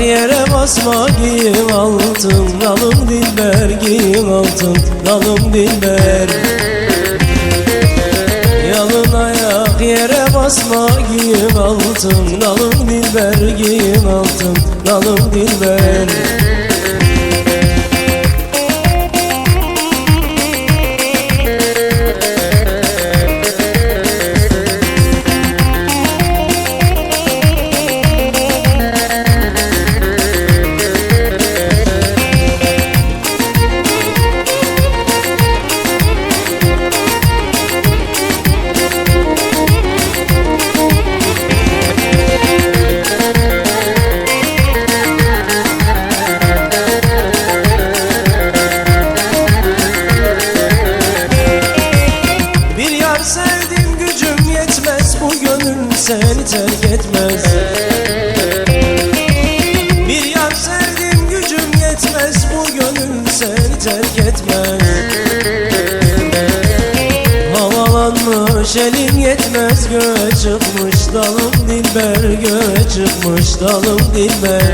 yere basma giyin altın Dalım dilber giyin altın dalım dilber. Yalın ayak yere basma giyin altın Dalım dilber giyin altın dalım dilber seni terk etmez. Bir yar sevdim gücüm yetmez. Bu gönül seni terk etmez. Havalanmış elin yetmez. Göğe çıkmış dalım dilber. Göğe çıkmış dalım dilber.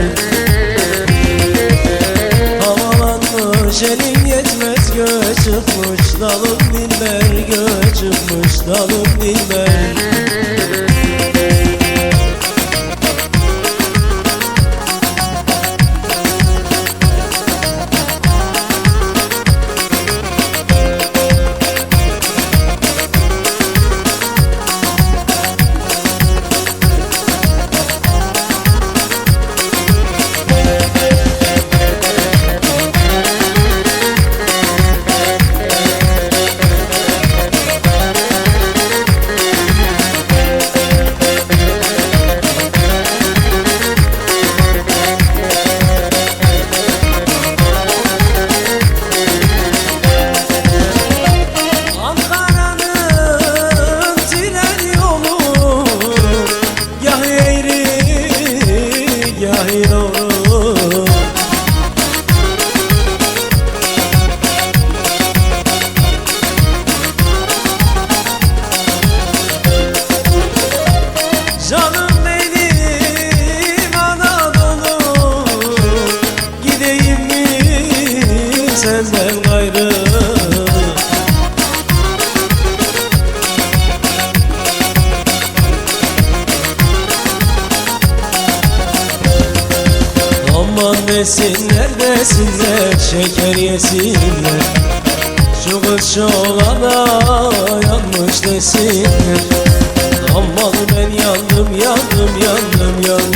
Havalanmış elin yetmez. Göğe çıkmış dalım dilber. Göğe çıkmış dalım dilber yesinler desinler şeker yesinler Şu kız şu olana yanmış desinler Aman ben yandım yandım yandım yandım.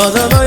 Cause I'm a